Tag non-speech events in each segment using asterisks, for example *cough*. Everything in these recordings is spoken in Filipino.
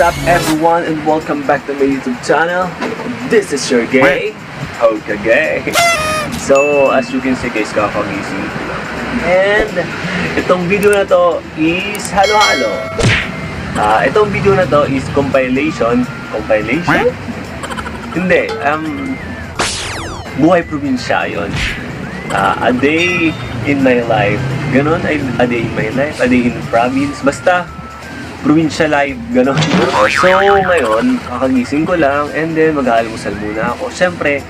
up everyone and welcome back to my YouTube channel. This is your gay, Okagay. So, as you can see guys, kakagising ko lang. And, itong video na to is halo-halo. Ah, itong video na to is compilation. Compilation? Hindi. Um, buhay probinsya yun. Ah, a day in my life. Ganon, a day in my life, a day in province. Basta, probinsya life, ganon. *laughs* So, ngayon, kakagising ko lang, and then mag-aalmusal muna ako. Siyempre,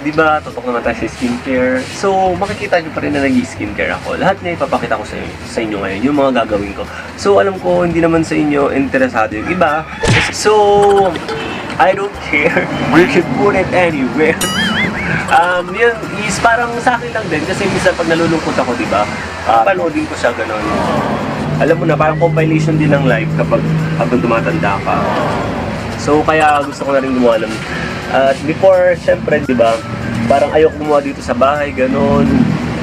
di ba, totok naman tayo sa skincare. So, makikita nyo pa rin na nag-skincare ako. Lahat na ipapakita ko sa inyo, sa inyo ngayon, yung mga gagawin ko. So, alam ko, hindi naman sa inyo interesado yung iba. So, I don't care. *laughs* You can put it anywhere. *laughs* um, yun is parang sa akin lang din kasi minsan pag nalulungkot ako, di ba? Uh, panoodin ko siya ganun. Alam mo na, parang compilation din ng life kapag habang tumatanda ka. So, kaya gusto ko na rin gumawa ng... At before, syempre, di ba, parang ayoko gumawa dito sa bahay, ganun.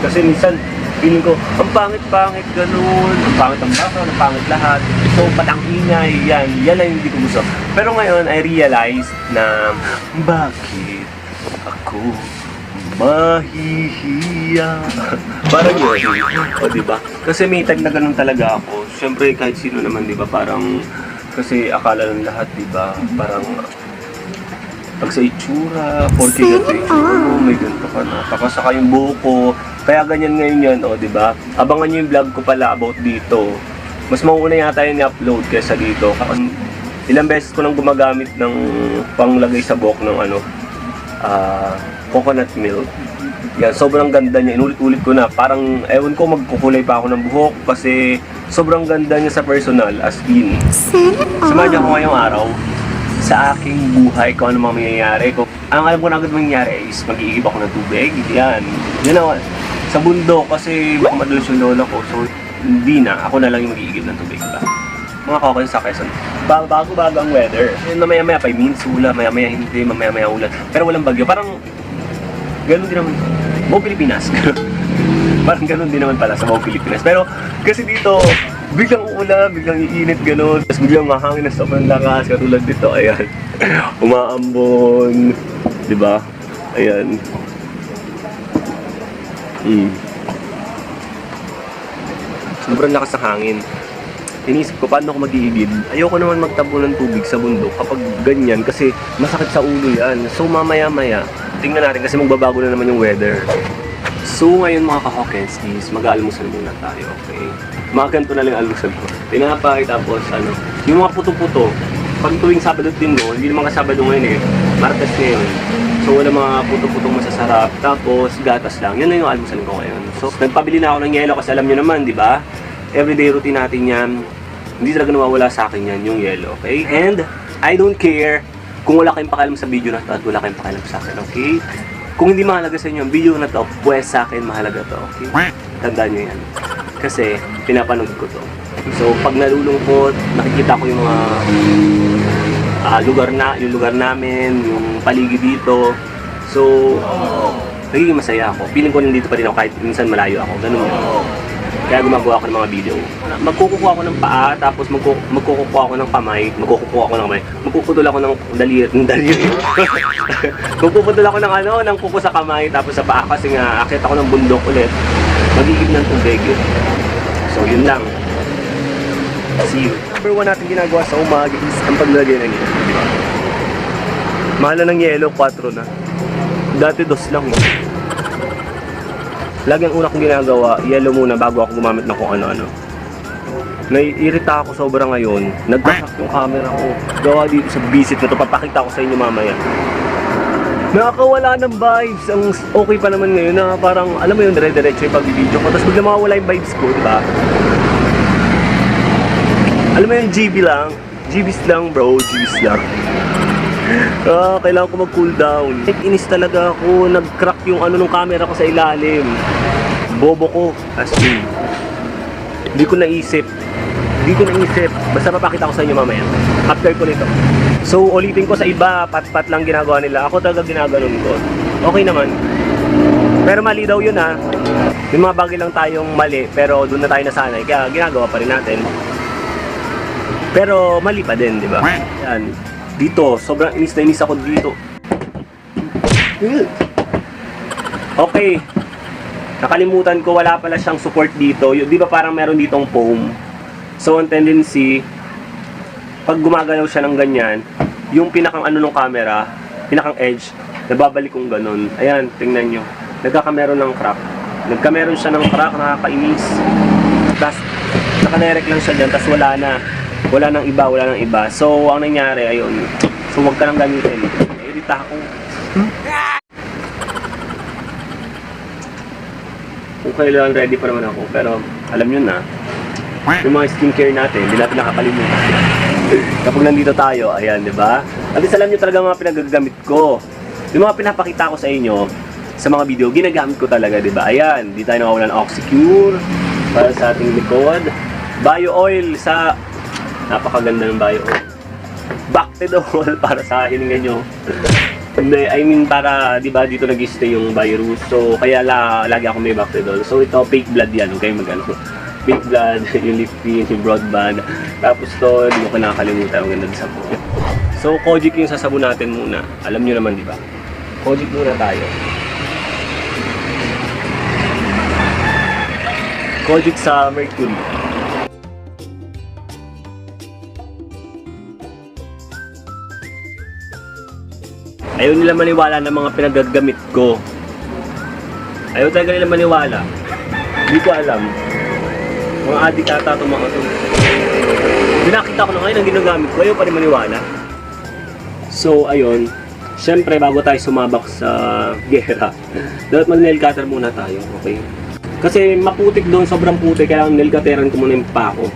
Kasi minsan, feeling ko, ang pangit-pangit, ganun. Ang pangit ang background, ang pangit lahat. So, patang ingay, yan. Yan lang hindi ko gusto. Pero ngayon, I realized na, bakit ako mahihiya? parang yun. O, di ba? Kasi may time na ganun talaga ako. Siyempre, kahit sino naman, di ba, parang, kasi akala ng lahat, di ba, parang, pag sa itsura, porque ganito yung itsura mo, may ganito ka na. Tapos saka yung buhok ko, kaya ganyan ngayon yan, o, di ba? Abangan nyo yung vlog ko pala about dito. Mas mauna yata yun i-upload kaysa dito. Kasi ilang beses ko nang gumagamit ng panglagay sa buhok ng ano, ah, coconut milk. Yan, sobrang ganda niya. Inulit-ulit ko na. Parang, ewan ko, magkukulay pa ako ng buhok kasi sobrang ganda niya sa personal, as in. Samahan niyo ako ngayong araw sa aking buhay kung ano mga mangyayari. Kung, ang alam ko na agad mangyayari is mag-iigib ako ng tubig. Yan. Yan na, sa bundok kasi baka madalas yung lola ko. So, hindi na. Ako na lang yung mag-iigib ng tubig. Diba? Mga kakon sa Quezon. Bago, bago, bago ang weather. Yun, mamaya-maya pa minutes ulan, mamaya-maya hindi, mamaya-maya ulan. Pero walang bagyo. Parang, ganun din naman. Buong Pilipinas. *laughs* Parang ganun din naman pala sa buong Pilipinas. Pero, kasi dito, biglang uulan, biglang iinit ganun. Tapos biglang mahangin na sobrang lakas. Katulad dito, ayan. *laughs* Umaambon. Ba? Ayan. Hmm. Sobrang lakas ng hangin. Inisip ko, paano ako mag-iigib? Ayoko naman magtabo ng tubig sa bundok kapag ganyan kasi masakit sa ulo yan. So mamaya-maya, tingnan natin kasi magbabago na naman yung weather. So ngayon mga ka-Hawkins is mag-aalmusal muna tayo, okay? Mga ganito na lang almusal ko. Tinapay, tapos ano, yung mga puto-puto. Pag tuwing Sabado at Linggo, hindi naman Sabado ngayon eh, Martes ngayon. So wala mga puto-putong masasarap, tapos gatas lang. Yan na yung almusal ko ngayon. So nagpabili na ako ng yelo kasi alam nyo naman, di ba? Everyday routine natin yan. Hindi talaga nawawala sa akin yan, yung yellow, okay? And, I don't care kung wala kayong pakialam sa video na to at wala kayong pakialam sa akin, okay? Kung hindi mahalaga sa inyo ang video na to, pues sa akin mahalaga to, okay? Tandaan nyo yan. Kasi, pinapanood ko to. So, pag nalulungkot, nakikita ko yung mga ah, lugar na, yung lugar namin, yung paligid dito. So, nagiging masaya ako. Feeling ko nandito pa rin ako kahit minsan malayo ako. Ganun yun. Kaya gumagawa ako ng mga video. Magkukuha ako ng paa, tapos magku magkukuha ako ng kamay, magkukuha ako ng kamay, magkukutol ako ng daliri, ng daliri. *laughs* magkukutol ako ng ano, ng kuko sa kamay, tapos sa paa kasi nga, akit ako ng bundok ulit. Magigib ng tubig. So, yun lang. See you. Number one natin ginagawa sa umaga is ang paglagay ng yelo. di ba? Mahal na ng yelo, 4 na. Dati dos lang. eh. Lagi ang una kong ginagawa, yellow muna bago ako gumamit ng kung ano-ano. Naiirita ako sobra ngayon. Nagkakak yung camera ko. Gawa dito sa visit na to. Papakita ko sa inyo mamaya. Nakakawala ng vibes. Ang okay pa naman ngayon na parang, alam mo yun, dire-diretso yung pag-video ko. Tapos bigla mawawala yung vibes ko, di ba? Alam mo yung GB lang. GBs lang bro, GBs lang. Ah, kailangan ko mag-cool down. Inis talaga ako, nag-crack yung ano ng camera ko sa ilalim. Bobo ko, as in. Hindi ko naisip. Hindi ko naisip. Basta papakita ko sa inyo mamaya. After ko nito. So, ulitin ko sa iba, pat-pat lang ginagawa nila. Ako talaga ginaganon ko. Okay naman. Pero mali daw yun ha. May mga bagay lang tayong mali, pero doon na tayo nasanay. Kaya ginagawa pa rin natin. Pero mali pa din, di ba? Yan. Dito, sobrang inis na inis ako dito. Okay. Nakalimutan ko, wala pala siyang support dito. Y- di ba parang meron ditong foam? So, ang tendency, pag gumagalaw siya ng ganyan, yung pinakang ano ng camera, pinakang edge, nababalik kong ganun. Ayan, tingnan nyo. Nagkakameron ng crack. Nagkameron siya ng crack, nakakainis. Tapos, nakadirect lang siya dyan, tapos wala na. Wala nang iba, wala nang iba. So, ang nangyari, ayun. So, huwag ka nang gamitin. Nairita ako. Kung kailan ready pa naman ako. Pero, alam nyo na, yung mga skincare natin, hindi natin nakakalimutan. Kapag nandito tayo, ayan, di ba? At least alam nyo talaga mga pinagagamit ko. Yung mga pinapakita ko sa inyo, sa mga video, ginagamit ko talaga, di ba? Ayan, di tayo nawawalan ng Oxycure para sa ating likod. Bio oil sa napakaganda ng bio oil. Bactidol para sa hininga nyo. I mean para, di ba, dito nag-stay yung virus. So, kaya la, lagi ako may Bactidol. So, ito, fake blood yan. Kayong mag-ano. Fake blood, *laughs* yung lip pin, yung broadband. Tapos to, hindi ko nakakalimutan. Ang ganda ng sabon. So, Kojic yung sasabon natin muna. Alam nyo naman, di ba? Kojic muna tayo. Kojic sa Mercury. Ayaw nila maniwala ng mga pinagagamit ko. Ayaw talaga nila maniwala. Hindi ko alam. Mga adik ata itong mga to. Binakita ko na ngayon ang ginagamit ko. Ayaw pa rin maniwala. So, ayun. Siyempre, bago tayo sumabak sa gera, *laughs* dapat mag-nail cutter muna tayo, okay? Kasi maputik doon, sobrang putik, kaya nail cutteran ko muna yung pako.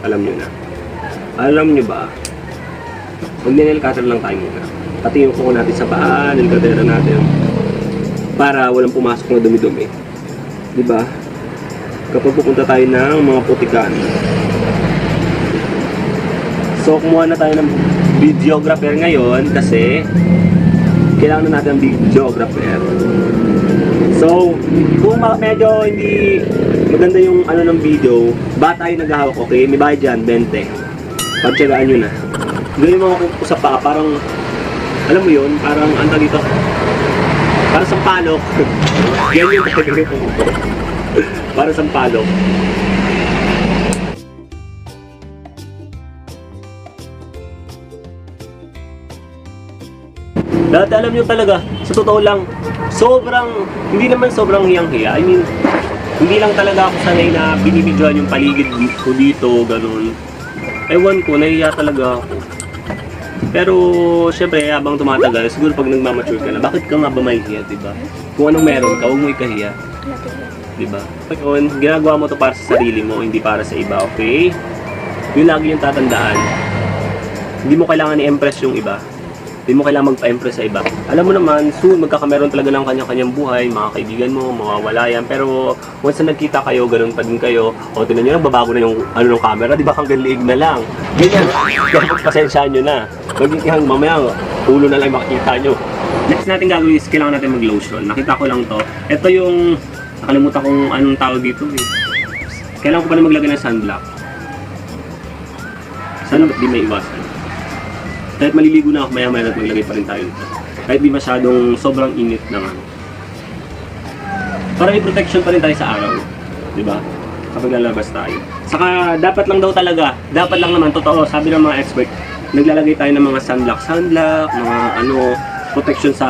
Alam nyo na. Alam nyo ba? Mag-nail cutter lang tayo muna. Pati yung kuko natin sa paa, nail cutteran natin. Para walang pumasok na dumi-dumi. Di ba? Kapag pupunta tayo ng mga putikan. So, kumuha na tayo ng videographer ngayon kasi kailangan na natin ng videographer. So, kung medyo hindi maganda yung ano ng video, ba tayo naghahawak, okay? May bayad dyan, 20. Pagtsagaan nyo na. Yung mga kuko sa paa, parang, alam mo yun, parang, ano dito? Parang sampalok. *laughs* Yan yung talaga. Parang sampalok. Dati alam nyo talaga, sa totoo lang, sobrang, hindi naman sobrang hiyang-hiya. I mean, hindi lang talaga ako sanay na binibidyoan yung paligid ko dito, ganun. Ewan ko, nahiya talaga ako. Pero, syempre, habang tumatagal, siguro pag nagmamature ka na, bakit ka nga ba mahihiya, di ba? Kung anong meron ka, huwag mo ikahiya. Di ba? Ngayon, ginagawa mo to para sa sarili mo, hindi para sa iba, okay? Yun lagi yung tatandaan. Hindi mo kailangan i-impress yung iba. Hindi mo kailangan magpa-impress sa iba. Alam mo naman, soon magkakameron talaga ng kanya-kanyang buhay, mga kaibigan mo, mawawala yan. Pero once na nagkita kayo, ganun pa din kayo, o tinan nyo, nagbabago na yung ano ng camera, di ba hanggang liig na lang. Ganyan, *laughs* kaya pagpasensyaan nyo na. Magiging mamaya, ulo na lang makikita nyo. Next natin gagawin is kailangan natin mag-lotion. Nakita ko lang to. Ito yung, nakalimutan kong anong tawag dito eh. Kailangan ko pa na maglagay ng sunblock. Sana di may iwasan. Kahit maliligo na ako, maya-maya at maglagay pa rin tayo nito. Kahit di masyadong sobrang init ng ano. Para may protection pa rin tayo sa araw. Di ba? Kapag lalabas tayo. Saka dapat lang daw talaga, dapat lang naman, totoo, sabi ng mga expert, naglalagay tayo ng mga sunblock, sunblock, mga ano, protection sa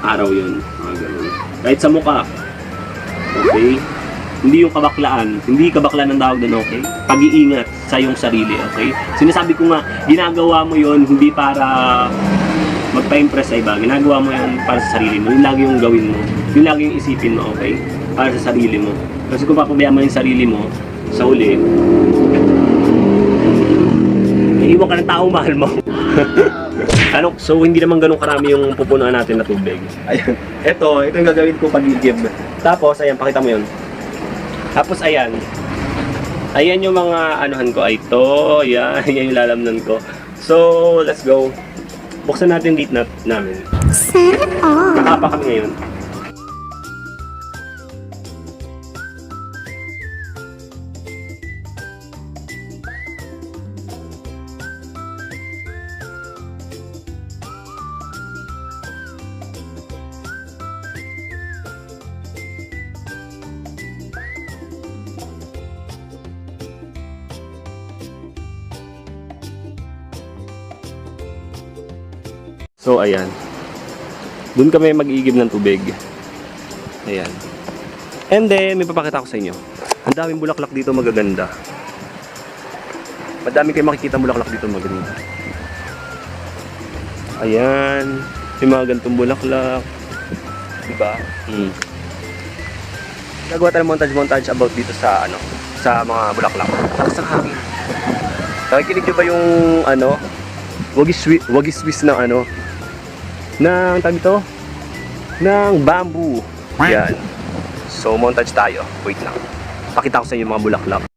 araw yun. Mga ganun. Kahit sa mukha. Okay? Hindi yung kabaklaan. Hindi kabaklaan ang tawag doon, okay? Pag-iingat sa iyong sarili, okay? Sinasabi ko nga, ginagawa mo yon hindi para magpa-impress sa iba. Ginagawa mo yan para sa sarili mo. Yun lagi yung gawin mo. Yun lagi yung isipin mo, okay? Para sa sarili mo. Kasi kung papabayaan mo yung sarili mo, sa uli, iiwan ka ng tao mahal mo. *laughs* ano? So, hindi naman ganun karami yung pupunuan natin na tubig. Ayun. Ito, ito yung gagawin ko pag-give. Tapos, ayan, pakita mo yun. Tapos, ayan. Ayan yung mga anuhan ko. Ay, ito. Ayan, *laughs* yan yung lalamnan ko. So, let's go. Buksan natin date na namin. Nakapa kami ngayon. So, ayan. Doon kami mag-iigib ng tubig. Ayan. And then, may papakita ko sa inyo. Ang daming bulaklak dito magaganda. Madami kayo makikita bulaklak dito magaganda. Ayan. May mga ganitong bulaklak. Diba? Hmm. Nagawa tayo montage-montage about dito sa ano, sa mga bulaklak. Lakas ng hangin. Nakikinig nyo ba yung ano, wagis wagis wis ng ano, ng tag ito? Ng bamboo. Yan. So, montage tayo. Wait lang. Pakita ko sa inyo mga bulaklak.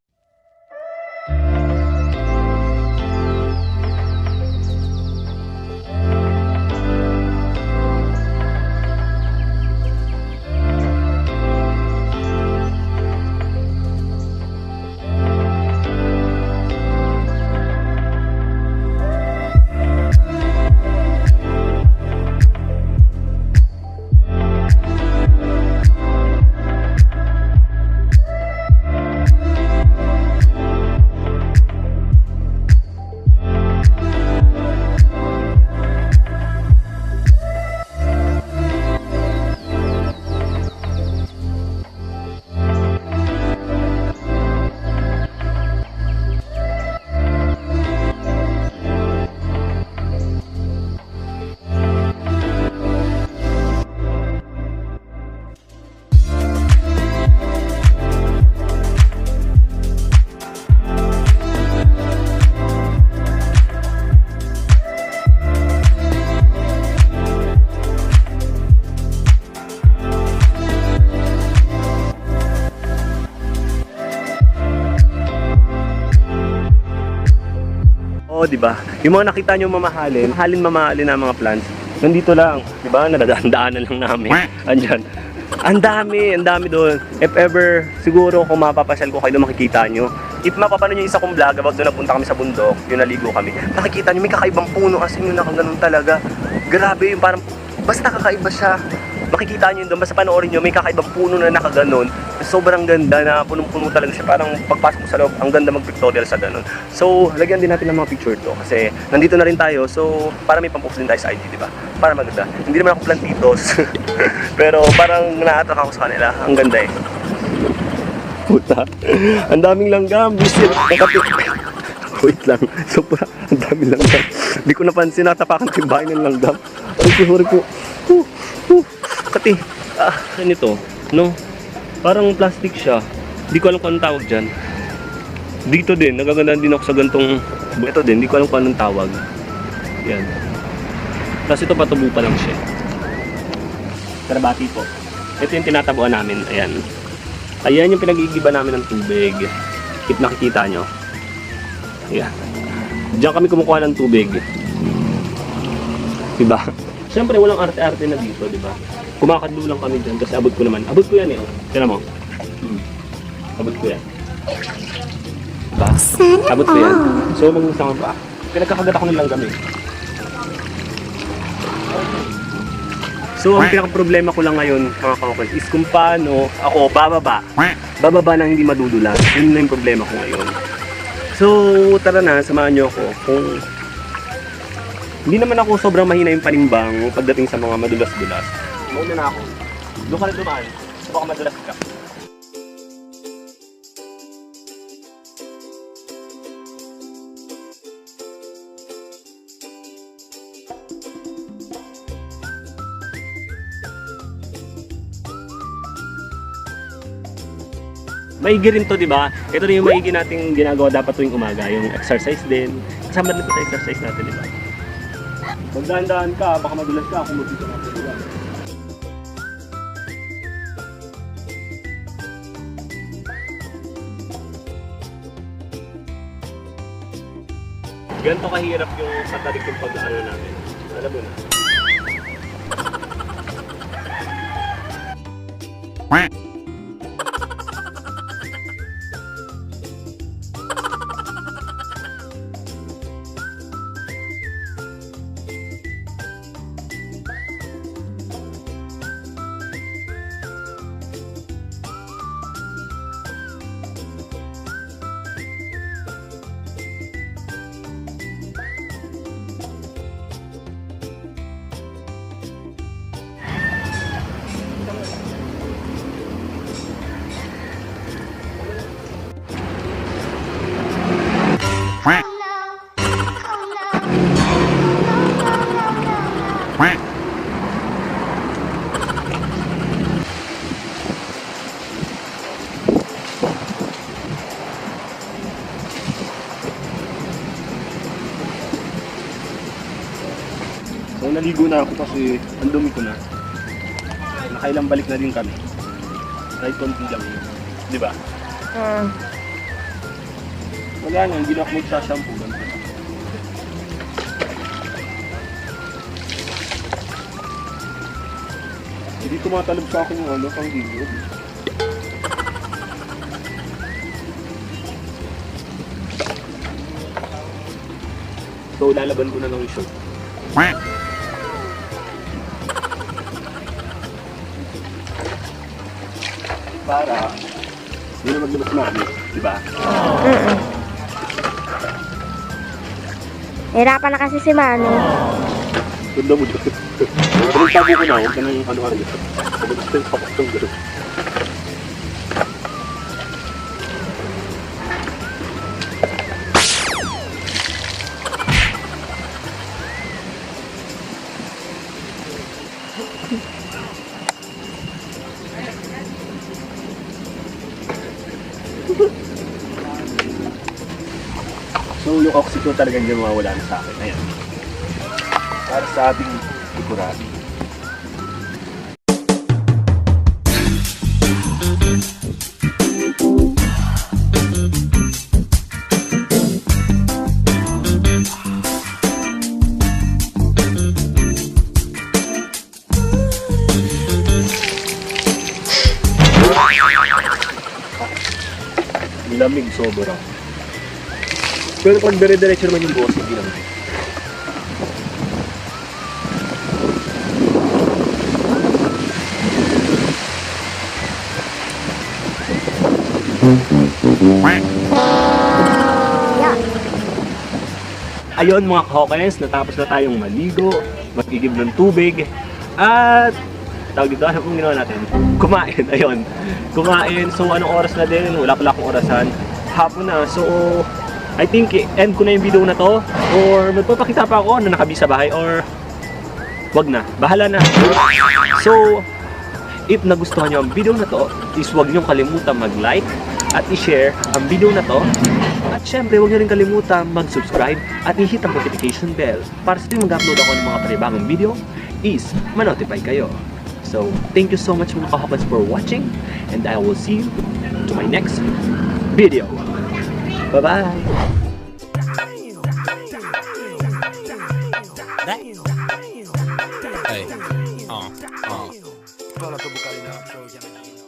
Oo, di ba? Yung mga nakita nyo mamahalin, mahalin mamahalin na mga plants, nandito lang, di ba? Nadadaan-daanan lang namin. Andyan. Ang dami, ang dami doon. If ever, siguro kung mapapasyal ko kayo makikita nyo. If mapapanood nyo isa kong vlog about doon napunta kami sa bundok, yung naligo kami, nakikita nyo may kakaibang puno as in yung nakaganon talaga. Grabe yung parang, basta kakaiba siya. Makikita nyo yun doon, basta panoorin nyo, may kakaibang puno na nakaganon. Sobrang ganda na punong-puno talaga siya. Parang pagpasok mo sa loob, ang ganda mag-pictorial sa ganon. So, lagyan din natin ng mga picture to kasi nandito na rin tayo. So, para may pampost din tayo sa IG, di ba? Para maganda. Hindi naman ako plantitos. *laughs* Pero parang na-attract ako sa kanila. Ang ganda eh. Puta. Ang daming langgam. Bisit. Nakapit. Wait lang. Sobra. Ang daming langgam. Hindi ko napansin. Natapakan ko yung bahay ng langgam. Sorry po. Huh, huh. Kati. Ah, ano ito? No? Parang plastic siya. Hindi ko alam kung anong tawag dyan. Dito din, nagagandaan din ako sa gantong... Ito din, hindi ko alam kung anong tawag. Yan. Tapos ito patubo pa lang siya. Karabati po. Ito yung tinatabuan namin. Ayan. Ayan yung pinag-iigiba namin ng tubig. If nakikita nyo. Ayan. Diyan kami kumukuha ng tubig. Diba? Siyempre, walang arte-arte na dito, diba? Kumakadlo lang kami dyan kasi abot ko naman. Abot ko yan eh. oh. Tignan mo. Hmm. Abot ko yan. Diba? Abot ko yan. So, mag-isang pa. Pinagkakagat ako ng langgam eh. So, ang pinaka-problema ko lang ngayon, mga kakakal, is kung paano ako bababa. Bababa nang hindi madudulas. Yun na yung problema ko ngayon. So, tara na, samahan nyo ako. Kung hindi naman ako sobrang mahina yung panimbang pagdating sa mga madulas-dulas. Mauna na ako. Doon ka na dumaan. Baka madulas ka. Maigi rin to, di ba? Ito rin yung maigi nating ginagawa dapat tuwing umaga, yung exercise din. Kasama din ito sa exercise natin, di ba? Magdahan-dahan ka, baka madulas ka kung magdito ka sa Ganito kahirap yung satarik yung pag-ano namin. Alam mo na. Naligo na ako kasi ang dumi ko na. Nakailang balik na din kami. Kahit konti lang yun. Di ba? Hmm. Wala na, hindi na ako magsashampoo. Ganun. Hindi tumatalab sa akin yung ano, pang video. So, lalaban ko na lang yung show. Para, na maglabas na kami, di ba? Mm-mm. Hirapan na kasi si Manny. Ganda mo dito. Anong tabo ko na, huwag ka nang ano-ano. Sabi ko yung papakitong gano'n. So yung oxygen ko talagang hindi mawawala na sa akin. Ayan. Para sa ating likurado. Lamig sobra. Pero pag dire-diretso naman yung buhos, hindi naman. Ayun mga kahokens, natapos na tayong maligo, magigib ng tubig, at tawag dito, ano pong ginawa natin? Kumain, ayun. Kumain, so anong oras na din? Wala pala akong orasan. Hapon na, so I think end ko na yung video na to or magpapakita pa ako na nakabi sa bahay or wag na, bahala na. So, if nagustuhan nyo ang video na to, is wag nyo kalimutan mag-like at i-share ang video na to. At syempre, huwag nyo rin kalimutan mag-subscribe at i-hit ang notification bell para sa tuwing mag-upload ako ng mga panibagong video is ma-notify kayo. So, thank you so much mga kahapans for watching and I will see you to my next video. 拜拜。